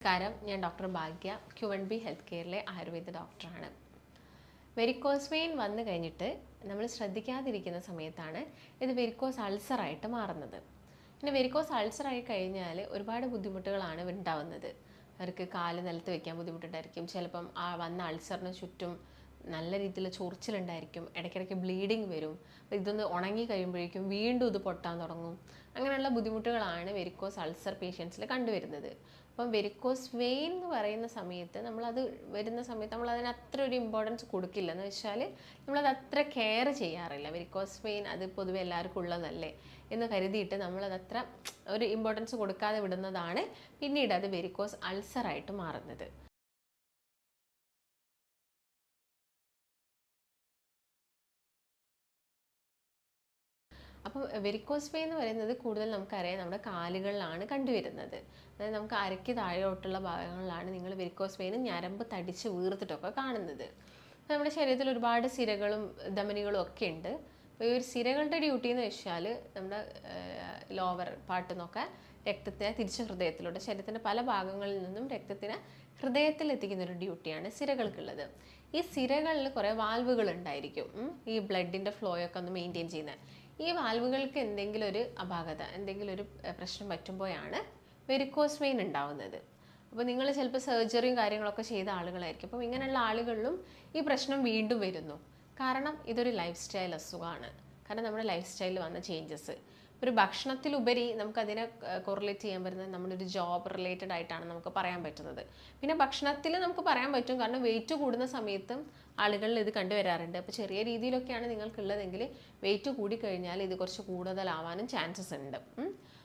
നമസ്കാരം. ഞാൻ doctor Bhagya Q N B health കെയറിലെ Ayurveda ഡോക്ടറാണ്. വെരിക്കോസ് വെയിൻ വന്നു കഴിഞ്ഞിട്ട് നമ്മൾ ശ്രദ്ധിക്കാതിരിക്കുന്ന സമയത്താണ് ഇത് വെരിക്കോസ് അൾസറായിട്ട് മാറുന്നത്. പിന്നെ വെരിക്കോസ് അൾസറായി കഴിഞ്ഞാൽ ഒരുപാട് ബുദ്ധിമുട്ടുകളാണ് ഉണ്ടാവുന്നത്. അവർക്ക് കാൽ നിലത്ത് വെക്കാൻ ബുദ്ധിമുട്ടുണ്ടായിരിക്കും. ചിലപ്പം ആ വന്ന അൾസറിന് ചുറ്റും നല്ല രീതിയിൽ ചൊറിച്ചിലുണ്ടായിരിക്കും. ഇടയ്ക്കിടയ്ക്ക് ബ്ലീഡിങ് വരും. ഇതൊന്ന് ഉണങ്ങി കഴിയുമ്പോഴേക്കും വീണ്ടും ഇത് പൊട്ടാൻ തുടങ്ങും. അങ്ങനെയുള്ള ബുദ്ധിമുട്ടുകളാണ് വെരിക്കോസ് അൾസർ പേഷ്യൻസിൽ കണ്ടുവരുന്നത്. അപ്പം വെരിക്കോസ് വെയിൻ എന്ന് പറയുന്ന സമയത്ത് നമ്മളത് വരുന്ന സമയത്ത് നമ്മൾ അതിന് അത്ര ഒരു ഇമ്പോർട്ടൻസ് കൊടുക്കില്ല എന്ന് വെച്ചാൽ നമ്മളത് അത്ര കെയർ ചെയ്യാറില്ല. വെരിക്കോസ് വെയിൻ അത് പൊതുവെ എല്ലാവർക്കും ഉള്ളതല്ലേ എന്ന് കരുതിയിട്ട് നമ്മളത് അത്ര ഒരു ഇമ്പോർട്ടൻസ് കൊടുക്കാതെ വിടുന്നതാണ് പിന്നീട് അത് വെരിക്കോസ് അൾസറായിട്ട് മാറുന്നത്. അപ്പോൾ വെരിക്കോസ് വെയിൻ എന്ന് പറയുന്നത് കൂടുതൽ നമുക്കറിയാം നമ്മുടെ കാലുകളിലാണ് കണ്ടുവരുന്നത്. അതായത് നമുക്ക് അരയ്ക്ക് താഴോട്ടുള്ള ഭാഗങ്ങളിലാണ് നിങ്ങൾ വെരിക്കോസ് വെയിൻ ഞരമ്പ് തടിച്ച് വീർത്തിട്ടൊക്കെ കാണുന്നത്. നമ്മുടെ ശരീരത്തിൽ ഒരുപാട് സിരകളും ധമനികളും ഒക്കെ ഉണ്ട്. അപ്പോൾ ഈ ഒരു സിരകളുടെ ഡ്യൂട്ടി എന്ന് വെച്ചാൽ നമ്മുടെ ലോവർ പാർട്ട് നിന്നൊക്കെ രക്തത്തിനെ തിരിച്ച് ഹൃദയത്തിലൂടെ ശരീരത്തിന്റെ പല ഭാഗങ്ങളിൽ നിന്നും രക്തത്തിനെ ഹൃദയത്തിൽ എത്തിക്കുന്ന ഒരു ഡ്യൂട്ടിയാണ് സിരകൾക്കുള്ളത്. ഈ സിരകളിൽ കുറേ വാൽവുകൾ ഉണ്ടായിരിക്കും. ഈ ബ്ലഡിന്റെ ഫ്ലോയൊക്കെ ഒന്ന് മെയിന്റെയിൻ ചെയ്യുന്നത് ഈ വാൽവുകൾക്ക് എന്തെങ്കിലും ഒരു അപാകത എന്തെങ്കിലും ഒരു പ്രശ്നം പറ്റുമ്പോഴാണ് വെരിക്കോസ് വെയിൻ ഉണ്ടാവുന്നത്. അപ്പോൾ നിങ്ങൾ ചിലപ്പോൾ സർജറിയും കാര്യങ്ങളൊക്കെ ചെയ്ത ആളുകളായിരിക്കും. അപ്പം ഇങ്ങനെയുള്ള ആളുകളിലും ഈ പ്രശ്നം വീണ്ടും വരുന്നു. കാരണം ഇതൊരു ലൈഫ് സ്റ്റൈൽ അസുഖമാണ്. കാരണം നമ്മുടെ ലൈഫ് സ്റ്റൈലിൽ വന്ന ചേഞ്ചസ് ഒരു ഭക്ഷണത്തിലുപരി നമുക്കതിനെ കൊറിലേറ്റ് ചെയ്യാൻ പറ്റുന്നത് നമ്മുടെ ഒരു ജോബ് റിലേറ്റഡ് ആയിട്ടാണ് നമുക്ക് പറയാൻ പറ്റുന്നത്. പിന്നെ ഭക്ഷണത്തിൽ നമുക്ക് പറയാൻ പറ്റും കാരണം വെയിറ്റ് കൂടുന്ന സമയത്തും ആളുകളിൽ ഇത് കണ്ടുവരാറുണ്ട്. അപ്പോൾ ചെറിയ രീതിയിലൊക്കെയാണ് നിങ്ങൾക്കുള്ളതെങ്കിൽ വെയിറ്റ് കൂടിക്കഴിഞ്ഞാൽ ഇത് കുറച്ച് കൂടുതലാവാനും ചാൻസസ് ഉണ്ട്.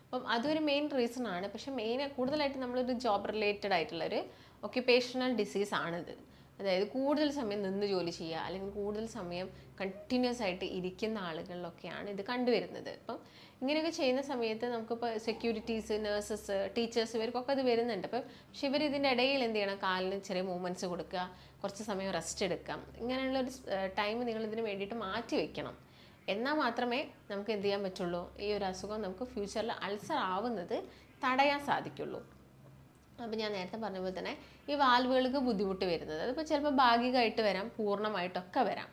അപ്പം അതൊരു മെയിൻ റീസൺ ആണ്. പക്ഷേ മെയിൻ കൂടുതലായിട്ട് നമ്മളൊരു ജോബ് റിലേറ്റഡ് ആയിട്ടുള്ളൊരു ഒക്യുപ്പേഷണൽ ഡിസീസ് ആണിത്. അതായത് കൂടുതൽ സമയം നിന്ന് ജോലി ചെയ്യുക അല്ലെങ്കിൽ കൂടുതൽ സമയം കണ്ടിന്യൂസ് ആയിട്ട് ഇരിക്കുന്ന ആളുകളിലൊക്കെയാണ് ഇത് കണ്ടുവരുന്നത്. അപ്പം ഇങ്ങനെയൊക്കെ ചെയ്യുന്ന സമയത്ത് നമുക്കിപ്പോൾ സെക്യൂരിറ്റീസ് നേഴ്സസ് ടീച്ചേഴ്സ് ഇവർക്കൊക്കെ അത് വരുന്നുണ്ട്. അപ്പം പക്ഷെ ഇവർ ഇതിന്റെ ഇടയിൽ എന്ത് ചെയ്യണം? കാലിന് ചെറിയ മൂവ്മെന്റ്സ് കൊടുക്കുക കുറച്ച് സമയം റെസ്റ്റ് എടുക്കാം ഇങ്ങനെയുള്ള ഒരു ടൈം നിങ്ങൾ ഇതിന് വേണ്ടിയിട്ട് മാറ്റി വെക്കണം. എന്നാൽ മാത്രമേ നമുക്ക് എന്ത് ചെയ്യാൻ പറ്റുള്ളൂ? ഈ ഒരു അസുഖം നമുക്ക് ഫ്യൂച്ചറിൽ അൾസർ ആവുന്നത് തടയാൻ സാധിക്കുള്ളൂ. അപ്പോൾ ഞാൻ നേരത്തെ പറഞ്ഞ പോലെ തന്നെ ഈ വാൽവുകൾക്ക് ബുദ്ധിമുട്ട് വരുന്നത്. അതിപ്പോൾ ചിലപ്പോൾ ഭാഗികമായിട്ട് വരാം പൂർണമായിട്ടൊക്കെ വരാം.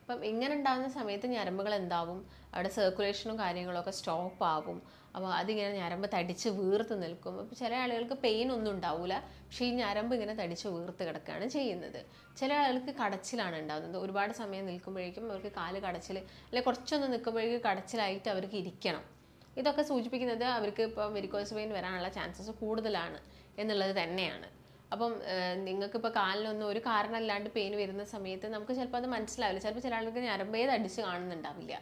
അപ്പം ഇങ്ങനെ ഉണ്ടാകുന്ന സമയത്ത് ഞരമ്പുകൾ എന്താവും? അവിടെ സർക്കുലേഷനും കാര്യങ്ങളൊക്കെ സ്റ്റോപ്പ് ആവും. അപ്പോൾ അതിങ്ങനെ ഞരമ്പ് തടിച്ച് വീർത്ത് നിൽക്കും. അപ്പോൾ ചില ആളുകൾക്ക് പെയിൻ ഒന്നും ഉണ്ടാവില്ല പക്ഷേ ഈ ഞരമ്പ് ഇങ്ങനെ തടിച്ച് വീർത്ത് കിടക്കുകയാണ് ചെയ്യുന്നത്. ചില ആളുകൾക്ക് കടച്ചിലാണ് ഉണ്ടാകുന്നത് ഒരുപാട് സമയം നിൽക്കുമ്പോഴേക്കും അവർക്ക് കാൽ കടച്ചിൽ അല്ലെങ്കിൽ കുറച്ചൊന്ന് നിൽക്കുമ്പോഴേക്കും കടച്ചിലായിട്ട് അവർക്ക് ഇരിക്കണം. ഇതൊക്കെ സൂചിപ്പിക്കുന്നത് അവർക്ക് ഇപ്പോൾ വെരിക്കോസ് പെയിൻ വരാനുള്ള ചാൻസസ് കൂടുതലാണ്. എന്നുള്ളത് തന്നെയാണ്. അപ്പം നിങ്ങൾക്കിപ്പോൾ കാലിനൊന്നും ഒരു കാരണമല്ലാണ്ട് പെയിൻ വരുന്ന സമയത്ത് നമുക്ക് ചിലപ്പോൾ അത് മനസ്സിലാവില്ല. ചിലപ്പോൾ ചില ആൾക്ക് ഞരമ്പേത് അടിച്ച് കാണുന്നുണ്ടാവില്ല.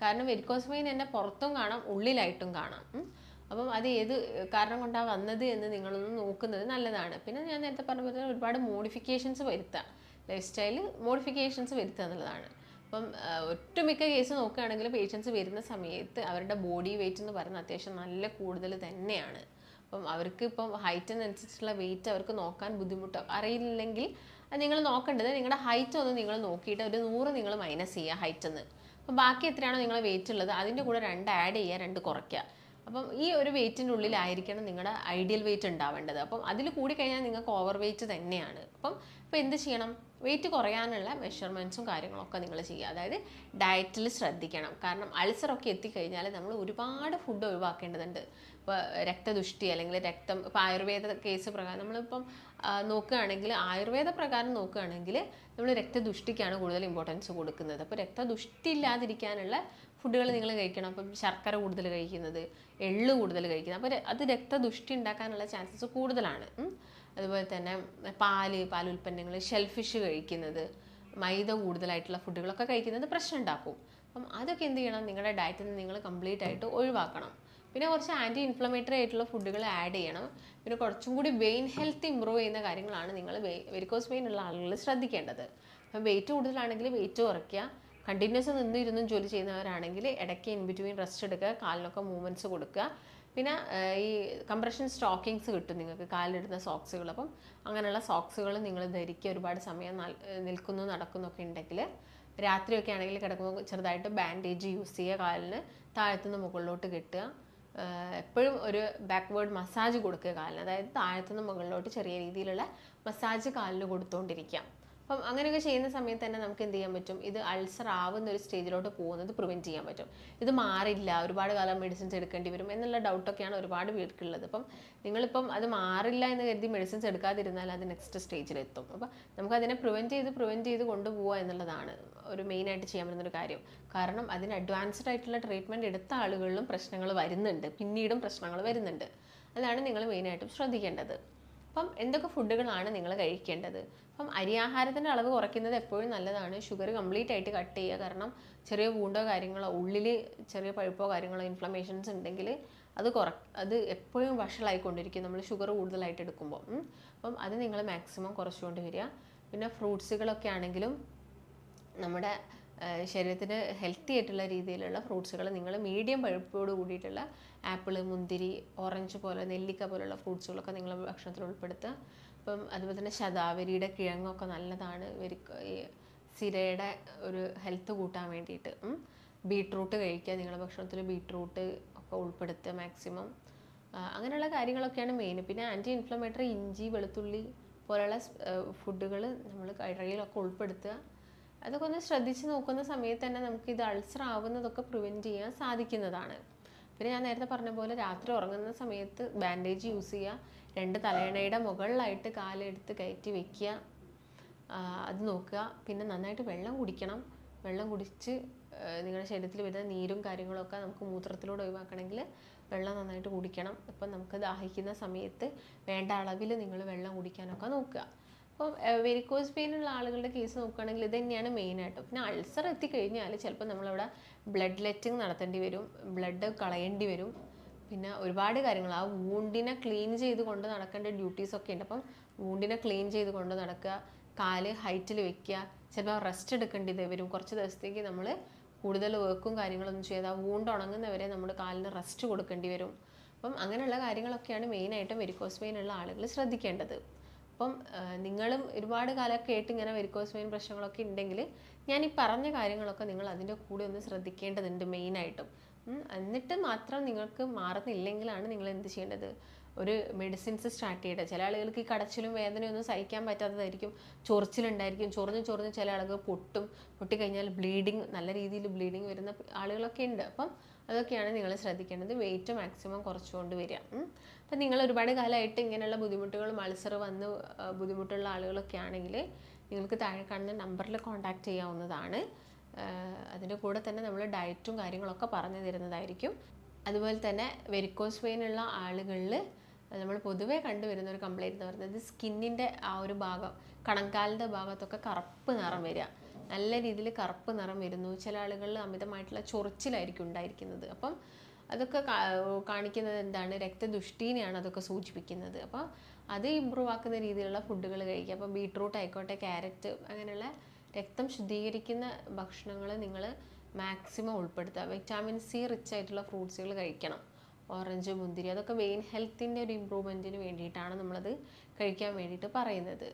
കാരണം വെരിക്കോസ് പെയിൻ എന്നെ പുറത്തും കാണാം ഉള്ളിലായിട്ടും കാണാം. അപ്പം അത് ഏത് കാരണം കൊണ്ടാണ് വന്നത് എന്ന് നിങ്ങളൊന്ന് നോക്കുന്നത് നല്ലതാണ്. പിന്നെ ഞാൻ നേരത്തെ പറഞ്ഞ പോലെ ഒരുപാട് മോഡിഫിക്കേഷൻസ് വരുത്തുക ലൈഫ് സ്റ്റൈൽ മോഡിഫിക്കേഷൻസ് വരുത്തുക എന്നുള്ളതാണ്. അപ്പം ഒട്ടുമിക്ക കേസ് നോക്കുകയാണെങ്കിൽ പേഷ്യൻസ് വരുന്ന സമയത്ത് അവരുടെ ബോഡി വെയിറ്റ് എന്ന് പറയുന്നത് അത്യാവശ്യം നല്ല കൂടുതൽ തന്നെയാണ്. അപ്പം അവർക്ക് ഇപ്പം ഹൈറ്റിനനുസരിച്ചുള്ള വെയിറ്റ് അവർക്ക് നോക്കാൻ ബുദ്ധിമുട്ട്. അറിയില്ലെങ്കിൽ നിങ്ങൾ നോക്കേണ്ടത് നിങ്ങളുടെ ഹൈറ്റ് ഒന്ന് നിങ്ങൾ നോക്കിയിട്ട് ഒരു നൂറ് നിങ്ങൾ മൈനസ് ചെയ്യുക ഹൈറ്റ് ഒന്ന് അപ്പം ബാക്കി എത്രയാണോ നിങ്ങളെ വെയിറ്റ് ഉള്ളത് അതിന്റെ കൂടെ രണ്ട് ആഡ് ചെയ്യുക രണ്ട് കുറയ്ക്കുക. അപ്പം ഈ ഒരു വെയിറ്റിന്റെ ഉള്ളിലായിരിക്കണം നിങ്ങളുടെ ഐഡിയൽ വെയിറ്റ് ഉണ്ടാവേണ്ടത്. അപ്പം അതിൽ കൂടി കഴിഞ്ഞാൽ നിങ്ങൾക്ക് ഓവർ വെയിറ്റ് തന്നെയാണ്. അപ്പം ഇപ്പോൾ എന്ത് ചെയ്യണം? വെയിറ്റ് കുറയാനുള്ള മെഷർമെന്റ്സും കാര്യങ്ങളൊക്കെ നിങ്ങൾ ചെയ്യുക. അതായത് ഡയറ്റിൽ ശ്രദ്ധിക്കണം. കാരണം അൾസറൊക്കെ എത്തിക്കഴിഞ്ഞാൽ നമ്മൾ ഒരുപാട് ഫുഡ് ഒഴിവാക്കേണ്ടതുണ്ട്. ഇപ്പോൾ രക്തദുഷ്ടി അല്ലെങ്കിൽ രക്തം ഇപ്പോൾ ആയുർവേദ കേസ് പ്രകാരം നമ്മളിപ്പം നോക്കുകയാണെങ്കിൽ ആയുർവേദ പ്രകാരം നോക്കുകയാണെങ്കിൽ നമ്മൾ രക്തദുഷ്ടിക്കാണ് കൂടുതൽ ഇമ്പോർട്ടൻസ് കൊടുക്കുന്നത്. അപ്പോൾ രക്തദുഷ്ടി ഇല്ലാതിരിക്കാനുള്ള ഫുഡുകൾ നിങ്ങൾ കഴിക്കണം. അപ്പം ശർക്കര കൂടുതൽ കഴിക്കുന്നത് എള്ള് കൂടുതൽ കഴിക്കുന്നത്. അപ്പോൾ അത് രക്തദുഷ്ടി ഉണ്ടാക്കാനുള്ള ചാൻസസ് കൂടുതലാണ്. അതുപോലെ തന്നെ പാൽ ഉൽപ്പന്നങ്ങൾ ഷെൽഫിഷ് കഴിക്കുന്നത് മൈദ കൂടുതലായിട്ടുള്ള ഫുഡുകളൊക്കെ കഴിക്കുന്നത് പ്രശ്നം ഉണ്ടാക്കും. അപ്പം അതൊക്കെ എന്ത് ചെയ്യണം? നിങ്ങളുടെ ഡയറ്റിൽ നിന്ന് നിങ്ങൾ കംപ്ലീറ്റ് ആയിട്ട് ഒഴിവാക്കണം. പിന്നെ കുറച്ച് ആന്റി ഇൻഫ്ലമേറ്ററി ആയിട്ടുള്ള ഫുഡുകൾ ആഡ് ചെയ്യണം. പിന്നെ കുറച്ചും കൂടി വെയിൻ ഹെൽത്ത് ഇമ്പ്രൂവ് ചെയ്യുന്ന കാര്യങ്ങളാണ് നിങ്ങൾ വെരിക്കോസ് വെയിൻ ഉള്ള ആളുകൾ ശ്രദ്ധിക്കേണ്ടത്. അപ്പം വെയിറ്റ് കൂടുതലാണെങ്കിൽ വെയിറ്റ് കുറയ്ക്കുക. കണ്ടിന്യൂസ് നിന്നിരുന്നും ജോലി ചെയ്യുന്നവരാണെങ്കിൽ ഇടയ്ക്ക് ഇൻ ബിറ്റ്വീൻ റെസ്റ്റ് എടുക്കുക കാലിനൊക്കെ മൂവ്മെന്റ്സ് കൊടുക്കുക. പിന്നെ ഈ കംപ്രഷൻ സ്റ്റോക്കിങ്സ് കിട്ടും നിങ്ങൾക്ക് കാലിലിടുന്ന സോക്സുകൾ അപ്പം അങ്ങനെയുള്ള സോക്സുകൾ നിങ്ങൾ ധരിക്കുക. ഒരുപാട് സമയം നൽ- നിൽക്കുന്നു നടക്കുന്നൊക്കെ ഉണ്ടെങ്കിൽ രാത്രിയൊക്കെ ആണെങ്കിൽ കിടക്കുമ്പോൾ ചെറുതായിട്ട് ബാൻഡേജ് യൂസ് ചെയ്യുക കാലിന്. താഴത്തുനിന്ന് മുകളിലോട്ട് കെട്ടുക. എപ്പോഴും ഒരു ബാക്ക്വേർഡ് മസാജ് കൊടുക്കുക കാലിന്. അതായത് താഴത്തുനിന്ന് മുകളിലോട്ട് ചെറിയ രീതിയിലുള്ള മസാജ് കാലിന് കൊടുത്തുകൊണ്ടിരിക്കാം അപ്പം അങ്ങനെയൊക്കെ ചെയ്യുന്ന സമയത്ത് തന്നെ നമുക്ക് എന്ത് ചെയ്യാൻ പറ്റും? ഇത് അൾസർ ആവുന്ന ഒരു സ്റ്റേജിലോട്ട് പോകുന്നത് പ്രിവെന്റ് ചെയ്യാൻ പറ്റും. ഇത് മാറില്ല ഒരുപാട് കാലം മെഡിസിൻസ് എടുക്കേണ്ടി വരും എന്നുള്ള ഡൗട്ടൊക്കെയാണ് ഒരുപാട് പേർക്കുള്ളത്. അപ്പം നിങ്ങളിപ്പം അത് മാറില്ല എന്ന് കരുതി മെഡിസിൻസ് എടുക്കാതിരുന്നാൽ അത് നെക്സ്റ്റ് സ്റ്റേജിലെത്തും അപ്പം നമുക്കതിനെ പ്രിവെന്റ് ചെയ്ത് പ്രിവെന്റ് ചെയ്ത് കൊണ്ടുപോകുക എന്നുള്ളതാണ് ഒരു മെയിനായിട്ട് ചെയ്യാൻ പറ്റുന്ന ഒരു കാര്യം. കാരണം അതിന് അഡ്വാൻസ്ഡ് ആയിട്ടുള്ള ട്രീറ്റ്മെന്റ് എടുത്ത ആളുകളിലും പ്രശ്നങ്ങൾ വരുന്നുണ്ട്. പിന്നീടും പ്രശ്നങ്ങൾ വരുന്നുണ്ട്. അതാണ് നിങ്ങൾ മെയിനായിട്ടും ശ്രദ്ധിക്കേണ്ടത്. അപ്പം എന്തൊക്കെ ഫുഡുകളാണ് നിങ്ങൾ കഴിക്കേണ്ടത്? അപ്പം അരിയാഹാരത്തിന്റെ അളവ് കുറയ്ക്കുന്നത് എപ്പോഴും നല്ലതാണ്. ഷുഗർ കംപ്ലീറ്റ് ആയിട്ട് കട്ട് ചെയ്യുക. കാരണം ചെറിയ പൂണ്ടോ കാര്യങ്ങളോ ഉള്ളിൽ ചെറിയ പഴുപ്പോ കാര്യങ്ങളോ ഇൻഫ്ലമേഷൻസ് ഉണ്ടെങ്കിൽ അത് കുറ അത് എപ്പോഴും വഷളായിക്കൊണ്ടിരിക്കും നമ്മൾ ഷുഗർ കൂടുതലായിട്ട് എടുക്കുമ്പോൾ അപ്പം അത് നിങ്ങൾ മാക്സിമം കുറച്ചുകൊണ്ട് വരിക. പിന്നെ ഫ്രൂട്ട്സുകളൊക്കെ ആണെങ്കിലും നമ്മുടെ ശരീരത്തിന് ഹെൽത്തി ആയിട്ടുള്ള രീതിയിലുള്ള ഫ്രൂട്ട്സുകൾ നിങ്ങൾ മീഡിയം പഴുപ്പോട് കൂടിയിട്ടുള്ള ആപ്പിൾ മുന്തിരി ഓറഞ്ച് പോലെ നെല്ലിക്ക പോലുള്ള ഫ്രൂട്ട്സുകളൊക്കെ നിങ്ങൾ ഭക്ഷണത്തിൽ ഉൾപ്പെടുത്തുക. അപ്പം അതുപോലെ തന്നെ ശതാവരിയുടെ കിഴങ്ങൊക്കെ നല്ലതാണ് ഇവർക്ക് ഈ സിരയുടെ ഒരു ഹെൽത്ത് കൂട്ടാൻ വേണ്ടിയിട്ട്. ബീട്രൂട്ട് കഴിക്കുക നിങ്ങളുടെ ഭക്ഷണത്തിൽ ബീട്രൂട്ട് ഒക്കെ ഉൾപ്പെടുത്തുക മാക്സിമം അങ്ങനെയുള്ള കാര്യങ്ങളൊക്കെയാണ് മെയിൻ പിന്നെ ആന്റി ഇൻഫ്ലമേറ്ററി ഇഞ്ചി വെളുത്തുള്ളി പോലെയുള്ള ഫുഡുകൾ നമ്മൾ കഴിയിലൊക്കെ ഉൾപ്പെടുത്തുക. അതൊക്കെ ഒന്ന് ശ്രദ്ധിച്ച് നോക്കുന്ന സമയത്ത് തന്നെ നമുക്ക് ഇത് അൾസർ ആവുന്നതൊക്കെ പ്രിവെന്റ് ചെയ്യാൻ സാധിക്കുന്നതാണ്. പിന്നെ ഞാൻ നേരത്തെ പറഞ്ഞ പോലെ രാത്രി ഉറങ്ങുന്ന സമയത്ത് ബാൻഡേജ് യൂസ് ചെയ്യുക രണ്ട് തലയണയുടെ മുകളിലായിട്ട് കാലെടുത്ത് കയറ്റി വെക്കുക അത് നോക്കുക. പിന്നെ നന്നായിട്ട് വെള്ളം കുടിക്കണം. വെള്ളം കുടിച്ച് നിങ്ങളുടെ ശരീരത്തിൽ വരുന്ന നീരും കാര്യങ്ങളൊക്കെ നമുക്ക് മൂത്രത്തിലൂടെ ഒഴിവാക്കണമെങ്കിൽ വെള്ളം നന്നായിട്ട് കുടിക്കണം. ഇപ്പം നമുക്ക് ദാഹിക്കുന്ന സമയത്ത് വേണ്ട അളവിൽ നിങ്ങൾ വെള്ളം കുടിക്കാനൊക്കെ നോക്കുക. അപ്പം വെരിക്കോസ് പെയിൻ ഉള്ള ആളുകളുടെ കേസ് നോക്കുകയാണെങ്കിൽ ഇത് തന്നെയാണ് മെയിനായിട്ട് പിന്നെ അൾസർ എത്തിക്കഴിഞ്ഞാൽ ചിലപ്പോൾ നമ്മളവിടെ ബ്ലഡ് ലെറ്റിങ് നടത്തേണ്ടി വരും ബ്ലഡ് കളയേണ്ടി വരും. പിന്നെ ഒരുപാട് കാര്യങ്ങൾ. ആ വൂണ്ടിനെ ക്ലീൻ ചെയ്ത് കൊണ്ട് നടക്കേണ്ട ഡ്യൂട്ടീസ് ഒക്കെ ഉണ്ട്. അപ്പം വൂണ്ടിനെ ക്ലീൻ ചെയ്ത് കൊണ്ട് നടക്കുക കാൽ ഹൈറ്റിൽ വെക്കുക ചിലപ്പോൾ റെസ്റ്റ് എടുക്കേണ്ടത് വരും. കുറച്ച് ദിവസത്തേക്ക് നമ്മൾ കൂടുതൽ വർക്കും കാര്യങ്ങളൊന്നും ചെയ്താൽ വൂണ്ട് ഉണങ്ങുന്നവരെ നമ്മൾ കാലിന് റെസ്റ്റ് കൊടുക്കേണ്ടി വരും. അപ്പം അങ്ങനെയുള്ള കാര്യങ്ങളൊക്കെയാണ് മെയിനായിട്ടും വെരിക്കോസ് വെയിൻ ഉള്ള ആളുകൾ ശ്രദ്ധിക്കേണ്ടത്. അപ്പം നിങ്ങളും ഒരുപാട് കാലമൊക്കെ കേട്ട് ഇങ്ങനെ വെരിക്കോസ് വെയിൻ പ്രശ്നങ്ങളൊക്കെ ഉണ്ടെങ്കിൽ ഞാൻ ഈ പറഞ്ഞ കാര്യങ്ങളൊക്കെ നിങ്ങൾ അതിന്റെ കൂടെ ഒന്ന് ശ്രദ്ധിക്കേണ്ടതുണ്ട് മെയിനായിട്ടും. എന്നിട്ട് മാത്രം നിങ്ങൾക്ക് മാറുന്നില്ലെങ്കിലാണ് നിങ്ങൾ എന്ത് ചെയ്യേണ്ടത്? ഒരു മെഡിസിൻസ് സ്റ്റാർട്ട് ചെയ്യേണ്ടത് ചില ആളുകൾക്ക് ഈ കടച്ചിലും വേദനയൊന്നും സഹിക്കാൻ പറ്റാത്തതായിരിക്കും. ചൊറിച്ചിലുണ്ടായിരിക്കും. ചൊറിഞ്ഞ് ചൊറിഞ്ഞ് ചില ആളുകൾ പൊട്ടും. പൊട്ടിക്കഴിഞ്ഞാൽ ബ്ലീഡിങ് നല്ല രീതിയിൽ ബ്ലീഡിങ് വരുന്ന ആളുകളൊക്കെ ഉണ്ട് അപ്പം അതൊക്കെയാണ് നിങ്ങൾ ശ്രദ്ധിക്കേണ്ടത്. വെയിറ്റ് മാക്സിമം കുറച്ചുകൊണ്ട് വരിക. അപ്പം നിങ്ങൾ ഒരുപാട് കാലമായിട്ട് ഇങ്ങനെയുള്ള ബുദ്ധിമുട്ടുകളും അൾസർ വന്ന് ബുദ്ധിമുട്ടുള്ള ആളുകളൊക്കെ ആണെങ്കിൽ നിങ്ങൾക്ക് താഴെ കാണുന്ന നമ്പറിൽ കോൺടാക്റ്റ് ചെയ്യാവുന്നതാണ്. അതിന്റെ കൂടെ തന്നെ നമ്മൾ ഡയറ്റും കാര്യങ്ങളൊക്കെ പറഞ്ഞു തരുന്നതായിരിക്കും. അതുപോലെ തന്നെ വെരിക്കോസ് വെയിൻ ഉള്ള ആളുകളിൽ നമ്മൾ പൊതുവേ കണ്ടുവരുന്ന ഒരു കംപ്ലൈന്റ് എന്ന് പറയുന്നത് സ്കിന്നിന്റെ ആ ഒരു ഭാഗം കണങ്കാലിന്റെ ഭാഗത്തൊക്കെ കറുപ്പ് നിറം വരിക. നല്ല രീതിയിൽ കറുപ്പ് നിറം വരുന്നു. ചില ആളുകളിൽ അമിതമായിട്ടുള്ള ചൊറിച്ചിലായിരിക്കും ഉണ്ടായിരിക്കുന്നത്. അപ്പം അതൊക്കെ കാണിക്കുന്നത് എന്താണ്? രക്തദുഷ്ടീനെയാണ് അതൊക്കെ സൂചിപ്പിക്കുന്നത്. അപ്പോൾ അത് ഇമ്പ്രൂവ് ആക്കുന്ന രീതിയിലുള്ള ഫുഡുകൾ കഴിക്കുക. അപ്പോൾ ബീട്രൂട്ട് ആയിക്കോട്ടെ ക്യാരറ്റ് അങ്ങനെയുള്ള രക്തം ശുദ്ധീകരിക്കുന്ന ഭക്ഷണങ്ങൾ നിങ്ങൾ മാക്സിമം ഉൾപ്പെടുത്തുക. വിറ്റാമിൻ സി റിച്ച് ആയിട്ടുള്ള ഫ്രൂട്ട്സുകൾ കഴിക്കണം. ഓറഞ്ച് മുന്തിരി അതൊക്കെ വെയിൻ ഹെൽത്തിന്റെ ഒരു ഇമ്പ്രൂവ്മെന്റിന് വേണ്ടിയിട്ടാണ് നമ്മളത് കഴിക്കാൻ വേണ്ടിയിട്ട് പറയുന്നത്.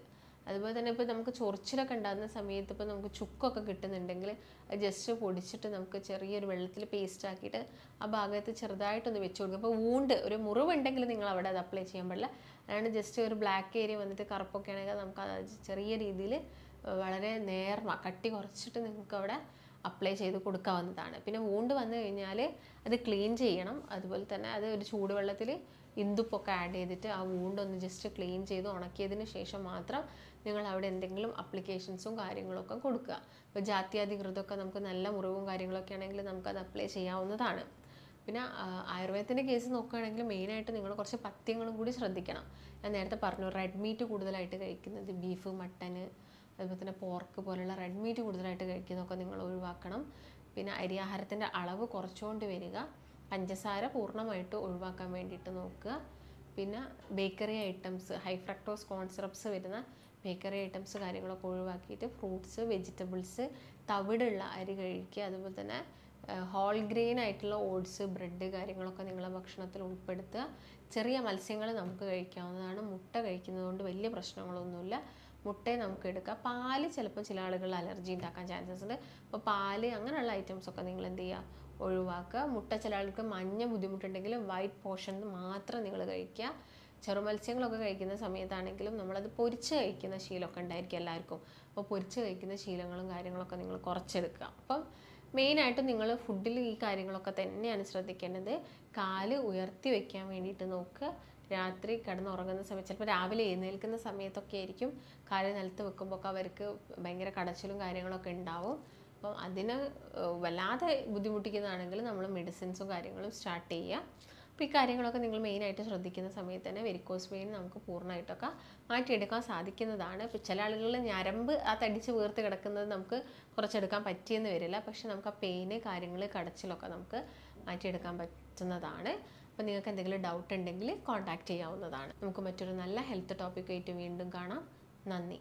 അതുപോലെ തന്നെ ഇപ്പോൾ നമുക്ക് ചൊറിച്ചിലൊക്കെ ഉണ്ടാകുന്ന സമയത്ത് ഇപ്പോൾ നമുക്ക് ചുക്കൊക്കെ കിട്ടുന്നുണ്ടെങ്കിൽ അത് ജസ്റ്റ് പൊടിച്ചിട്ട് നമുക്ക് ചെറിയൊരു വെള്ളത്തിൽ പേസ്റ്റ് ആക്കിയിട്ട് ആ ഭാഗത്ത് ചെറുതായിട്ടൊന്ന് വെച്ച് കൊടുക്കുക. അപ്പോൾ വൂണ്ട് ഒരു മുറിവുണ്ടെങ്കിൽ നിങ്ങൾ അവിടെ അത് അപ്ലൈ ചെയ്യാൻ പാടില്ല. അതാണ് ജസ്റ്റ് ഒരു ബ്ലാക്ക് ഏരിയ വന്നിട്ട് കറുപ്പൊക്കെ ആണെങ്കിൽ നമുക്ക് ചെറിയ രീതിയിൽ വളരെ നേർമ കട്ടി കുറച്ചിട്ട് നിങ്ങൾക്ക് അവിടെ അപ്ലൈ ചെയ്ത് കൊടുക്കാവുന്നതാണ്. പിന്നെ വൂണ്ട് വന്നു കഴിഞ്ഞാൽ അത് ക്ലീൻ ചെയ്യണം. അതുപോലെ തന്നെ അത് ഒരു ചൂടുവെള്ളത്തിൽ ഇന്ദുപ്പൊക്കെ ആഡ് ചെയ്തിട്ട് ആ വൂണ്ട് ഒന്ന് ജസ്റ്റ് ക്ലീൻ ചെയ്ത് ഉണക്കിയതിന് ശേഷം മാത്രം നിങ്ങൾ അവിടെ എന്തെങ്കിലും അപ്ലിക്കേഷൻസും കാര്യങ്ങളൊക്കെ കൊടുക്കുക. ഇപ്പോൾ ജാത്യാധികൃതമൊക്കെ നമുക്ക് നല്ല മുറിവും കാര്യങ്ങളൊക്കെ ആണെങ്കിൽ നമുക്കത് അപ്ലൈ ചെയ്യാവുന്നതാണ്. പിന്നെ ആയുർവേദത്തിന്റെ കേസ് നോക്കുകയാണെങ്കിൽ മെയിനായിട്ട് നിങ്ങൾ കുറച്ച് പഥ്യങ്ങളും കൂടി ശ്രദ്ധിക്കണം. ഞാൻ നേരത്തെ പറഞ്ഞു റെഡ് മീറ്റ് കൂടുതലായിട്ട് കഴിക്കുന്നത് ബീഫ് മട്ടന് അതുപോലെ തന്നെ പോർക്ക് പോലുള്ള റെഡ് മീറ്റ് കൂടുതലായിട്ട് കഴിക്കുന്നതൊക്കെ നിങ്ങൾ ഒഴിവാക്കണം. പിന്നെ അരിയാഹാരത്തിന്റെ അളവ് കുറച്ചുകൊണ്ട് വരിക. പഞ്ചസാര പൂർണമായിട്ട് ഒഴിവാക്കാൻ വേണ്ടിയിട്ട് നോക്കുക. പിന്നെ bakery items high fructose concepts വരുന്ന ബേക്കറി ഐറ്റംസ് കാര്യങ്ങളൊക്കെ ഒഴിവാക്കിയിട്ട് ഫ്രൂട്ട്സ് വെജിറ്റബിൾസ് തവിടുള്ള അരി കഴിക്കുക. അതുപോലെ തന്നെ ഹോൾ ഗ്രെയിൻ ആയിട്ടുള്ള ഓട്സ് ബ്രെഡ് കാര്യങ്ങളൊക്കെ നിങ്ങളെ ഭക്ഷണത്തിൽ ഉൾപ്പെടുത്തുക. ചെറിയ മത്സ്യങ്ങൾ നമുക്ക് കഴിക്കാവുന്നതാണ്. മുട്ട കഴിക്കുന്നതുകൊണ്ട് വലിയ പ്രശ്നങ്ങളൊന്നുമില്ല. മുട്ടയെ നമുക്ക് എടുക്കാം. പാൽ ചിലപ്പോൾ ചില ആളുകൾ അലർജി ഉണ്ടാക്കാൻ ചാൻസസ് ഉണ്ട്. അപ്പോൾ പാൽ അങ്ങനെയുള്ള ഐറ്റംസൊക്കെ നിങ്ങൾ എന്ത് ചെയ്യുക? ഒഴിവാക്കുക. മുട്ട ചില ആൾക്ക് മഞ്ഞ ബുദ്ധിമുട്ടുണ്ടെങ്കിൽ വൈറ്റ് പോർഷൻ മാത്രം നിങ്ങൾ കഴിക്കുക. ചെറുമത്സ്യങ്ങളൊക്കെ കഴിക്കുന്ന സമയത്താണെങ്കിലും നമ്മളത് പൊരിച്ച് കഴിക്കുന്ന ശീലമൊക്കെ ഉണ്ടായിരിക്കും എല്ലാവർക്കും. അപ്പോൾ പൊരിച്ച് കഴിക്കുന്ന ശീലങ്ങളും കാര്യങ്ങളൊക്കെ നിങ്ങൾ കുറച്ചെടുക്കുക. അപ്പം മെയിനായിട്ട് നിങ്ങൾ ഫുഡിൽ ഈ കാര്യങ്ങളൊക്കെ തന്നെയാണ് ശ്രദ്ധിക്കേണ്ടത്. കാൽ ഉയർത്തി വയ്ക്കാൻ വേണ്ടിയിട്ട് നോക്കുക. രാത്രി കിടന്നുറങ്ങുന്ന സമയത്ത് ചിലപ്പോൾ രാവിലെ എഴുന്നേൽക്കുന്ന സമയത്തൊക്കെ ആയിരിക്കും കാൽ നിലത്ത് വെക്കുമ്പോൾ അവർക്ക് ഭയങ്കര കടച്ചിലും കാര്യങ്ങളൊക്കെ ഉണ്ടാവും. അപ്പം അതിന് വല്ലാതെ ബുദ്ധിമുട്ടിക്കുന്നതാണെങ്കിൽ നമ്മൾ മെഡിസിൻസും കാര്യങ്ങളും സ്റ്റാർട്ട് ചെയ്യുക. അപ്പോൾ ഈ കാര്യങ്ങളൊക്കെ നിങ്ങൾ മെയിനായിട്ട് ശ്രദ്ധിക്കുന്ന സമയത്ത് തന്നെ വെരിക്കോസ് വെയിൻ നമുക്ക് പൂർണമായിട്ടൊക്കെ മാറ്റിയെടുക്കാൻ സാധിക്കുന്നതാണ്. ഇപ്പോൾ ചില ആളുകളിൽ ഞരമ്പ് ആ തടിച്ച് വീർത്ത് കിടക്കുന്നത് നമുക്ക് കുറച്ചെടുക്കാൻ പറ്റിയെന്ന് വരില്ല. പക്ഷെ നമുക്ക് ആ പെയിന് കാര്യങ്ങൾ കടച്ചിലൊക്കെ നമുക്ക് മാറ്റിയെടുക്കാൻ പറ്റുന്നതാണ്. അപ്പോൾ നിങ്ങൾക്ക് എന്തെങ്കിലും ഡൗട്ട് ഉണ്ടെങ്കിൽ കോൺടാക്റ്റ് ചെയ്യാവുന്നതാണ്. നമുക്ക് മറ്റൊരു നല്ല ഹെൽത്ത് ടോപ്പിക്കായിട്ട് വീണ്ടും കാണാം. നന്ദി.